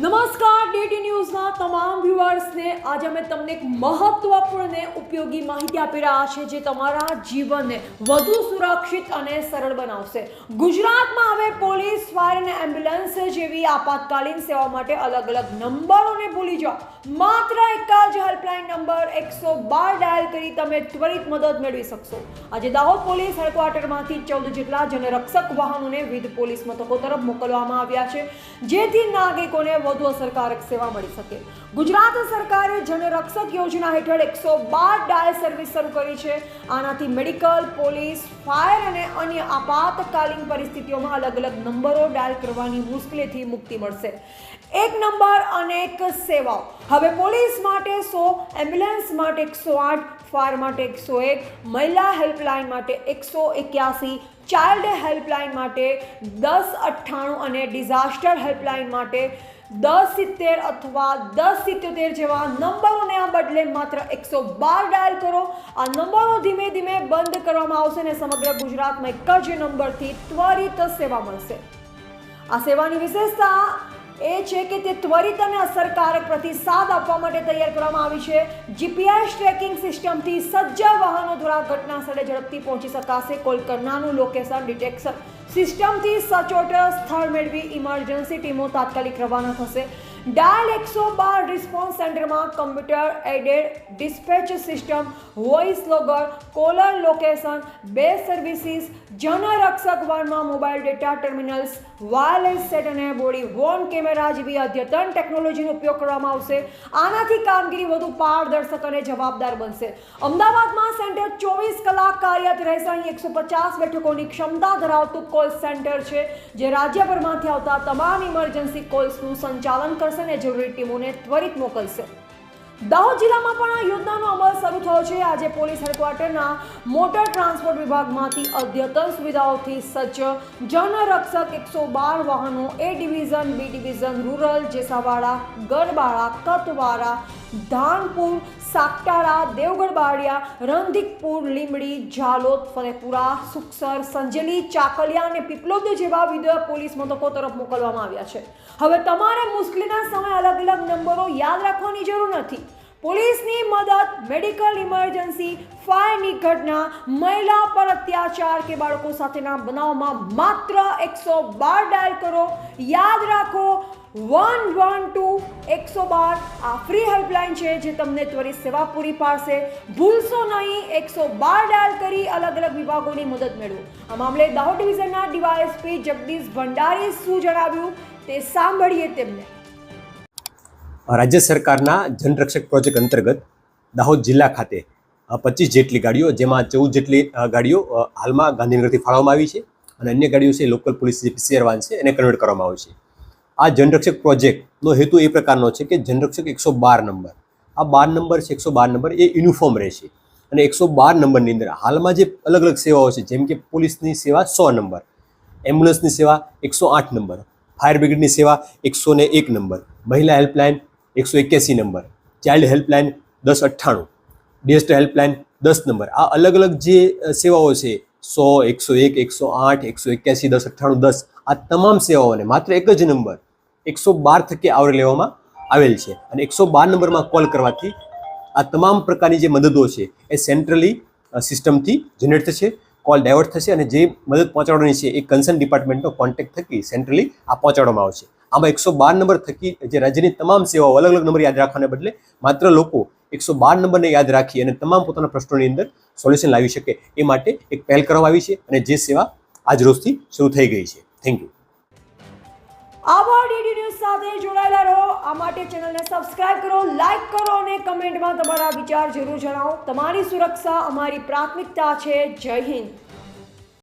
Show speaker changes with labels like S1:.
S1: નમસ્કાર, ડીટી ન્યૂઝના તમામ વ્યુઅર્સને. આજે અમે તમને એક મહત્વપૂર્ણ ઉપયોગી માહિતી આપી રહ્યા છે જે તમારા જીવનને વધુ સુરક્ષિત અને સરળ બનાવશે. ગુજરાતમાં હવે પોલીસ, ફાયર અને એમ્બ્યુલન્સ જેવી આપાતકાલીન સેવા માટે અલગ અલગ નંબરોને ભૂલી જાઓ. માત્ર એક જ હેલ્પલાઇન નંબર, એકસો બાર ડાયલ કરી તમે ત્વરિત મદદ મેળવી શકશો. આજે દાહોદ પોલીસ હેડક્વાર્ટરમાંથી ચૌદ જેટલા જનરક્ષક વાહનોને વિવિધ પોલીસ મથકો તરફ મોકલવામાં આવ્યા છે. જેથી નાગરિકોને વધુ અસરકારક સેવા મળી શકે. ગુજરાત સરકારે જનરક્ષક યોજના હેઠળ એકસો બાર ડાયલ સર્વિસ શરૂ કરી છે. આનાથી મેડિકલ, પોલીસ, ફાયર અને અન્ય આપાતકાલીન પરિસ્થિતિઓમાં અલગ અલગ નંબરો ડાયલ કરવાની મુશ્કેલીથી મુક્તિ મળશે. એક નંબર અનેક સેવાઓ. હવે પોલીસ માટે સો, એમ્બ્યુલન્સ માટે એકસો આઠ, ફાયર માટે એકસો એક, મહિલા હેલ્પલાઇન માટે એકસો એક્યાસી ચાઇલ્ડ હેલ્પલાઇન માટે દસ અઠ્ઠાણું અને ડિઝાસ્ટર હેલ્પલાઇન માટે દસ સિત્તેર અથવા દસ સિત્યોતેર જેવા નંબરોને આ બદલે માત્ર એકસો બાર ડાયલ કરો. આ નંબરો ધીમે ધીમે બંધ કરવામાં આવશે અને સમગ્ર ગુજરાતમાં એક જ નંબરથી ત્વરિત સેવા મળશે. આ સેવાની વિશેષતા એ છે કે તે ત્વરિત અને અસરકારક પ્રતિસાદ આપવા માટે તૈયાર કરવામાં આવી છે. જીપીએસ ટ્રેકિંગ સિસ્ટમથી સજ્જ વાહનો દ્વારા ઘટના સ્થળે ઝડપથી પહોંચી શકાશે. કોલ લોકેશન, ડિટેક્શન સિસ્ટમથી સચોટ સ્થળ મેળવી ઇમરજન્સી ટીમો તાત્કાલિક રવાના થશે. ડાયલ એકસો બાર રિસ્પોન્સ સેન્ટરમાં computer aided dispatch system, voice logger, caller location, બે services, જનરક્ષક વાનમાં mobile data terminals, wireless set અને બોડી વોર્ન કેમેરા જેવી અદ્યતન ટેકનોલોજીનો ઉપયોગ કરવામાં આવશે. આનાથી કામગીરી વધુ પારદર્શક અને જવાબદાર બનશે. અમદાવાદમાં સેન્ટર ચોવીસ કલાક કાર્યરત રહેશે. અહીં એકસો પચાસ બેઠકોની ક્ષમતા ધરાવતું કોલ સેન્ટર છે, જે રાજ્યભરમાંથી આવતા તમામ ઇમરજન્સી કોલ્સનું સંચાલન કરશે અને જરૂરી ટીમોને ત્વરિત મોકલશે. દાહોદ જિલ્લામાં પણ આ યોજનાનો અમલ શરૂ થયો છે. આજે પોલીસ હેડક્વાર્ટરના મોટર ટ્રાન્સપોર્ટ વિભાગમાંથી અદ્યતન સુવિધાઓથી સજ્જ જનરક્ષક એકસો બાર વાહનો A division B division rural Jesawada Garbada Katwara Dhanpur Saktala Devgadh Baria Randhikpur Limbdi, Zalod Fatepura Sukhsar, Sanjeli, Chakaliya અને પીપલોદ જેવા વિધેય પોલીસ મથકો તરફ મોકલવામાં આવ્યા છે. હવે તમારે મુશ્કેલીના સમયે અલગ અલગ નંબરો યાદ રાખવાની જરૂર નથી. પોલીસની મદદ, મેડિકલ ઇમરજન્સી, ફાયરની ઘટના, મહિલા પર અત્યાચાર કે બાળકો સાથેના બનાવમાં માત્ર એકસો બાર ડાયલ કરો. યાદ રાખો, વન વન ટુ એકસો બાર આ ફ્રી હેલ્પલાઇન છે જે તમને ત્વરિત સેવા પૂરી પાડશે. ભૂલશો નહીં, એકસો બાર ડાયલ કરી અલગ અલગ વિભાગોની મદદ મેળવો. આ મામલે Dahod ડિવિઝનના D Y S P Jagdish Bhandari શું જણાવ્યું તે સાંભળીએ તેમને.
S2: રાજ્ય સરકારના જનરક્ષક પ્રોજેક્ટ અંતર્ગત દાહોદ જિલ્લા ખાતે પચીસ જેટલી ગાડીઓ, જેમાં ચૌદ જેટલી ગાડીઓ હાલમાં ગાંધીનગરથી ફાળવવામાં આવી છે અને અન્ય ગાડીઓ છે, લોકલ પોલીસ જે પીસીઆર વાન છે, એને કન્વર્ટ કરવામાં આવે છે. આ જનરક્ષક પ્રોજેક્ટનો હેતુ એ પ્રકારનો છે કે જનરક્ષક એકસો બાર નંબર. આ બાર નંબર છે, એકસો બાર નંબર એ યુનિફોર્મ રહેશે. અને એકસો બાર નંબરની અંદર હાલમાં જે અલગ અલગ સેવાઓ છે, જેમ કે પોલીસની સેવા સો નંબર, એમ્બ્યુલન્સની સેવા એકસો આઠ નંબર, ફાયર બ્રિગેડની સેવા એકસો એક નંબર, મહિલા હેલ્પલાઇન એકસો એક્યાસી નંબર, ચાઇલ્ડ હેલ્પલાઇન દસ અઠ્ઠાણું ડેસ્ટ હેલ્પલાઇન દસ નંબર. આ અલગ અલગ જે સેવાઓ છે, સો, એકસો એક, એકસો આઠ, એકસો એક્યાસી, દસ અઠ્ઠાણું, દસ, આ તમામ સેવાઓને માત્ર એક જ નંબર, એકસો બાર થકી આવરી લેવામાં આવેલ છે. અને એકસો બાર નંબરમાં કોલ કરવાથી આ તમામ પ્રકારની જે મદદો છે, એ સેન્ટ્રલી સિસ્ટમથી જનરેટ થશે, કોલ ડાયવર્ટ થશે અને જે મદદ પહોંચાડવાની છે, એ કન્સર્ન ડિપાર્ટમેન્ટનો કોન્ટેક્ટ થકી સેન્ટ્રલી આ પહોંચાડવામાં આવશે. આમાં એકસો બાર નંબર થકી જે રાજ્યની તમામ સેવાઓ અલગ અલગ નંબર યાદ રાખવાને બદલે માત્ર લોકો એકસો બાર નંબરને યાદ રાખી અને તમામ પોતાના પ્રશ્નોની અંદર સોલ્યુશન લાવી શકે એ માટે એક પહેલ કરવામાં આવી છે અને જે સેવા આજ રોજથી શરૂ થઈ ગઈ છે. થેન્ક યુ
S1: આભાર, ડીડી ન્યૂઝ સાથે જોડાયેલા રહો. આ માટે ચેનલને સબસ્ક્રાઇબ કરો લાઇક કરો અને કમેન્ટમાં તમારા વિચાર જરૂર જણાવો. તમારી સુરક્ષા અમારી પ્રાથમિકતા છે. જય હિન્દ.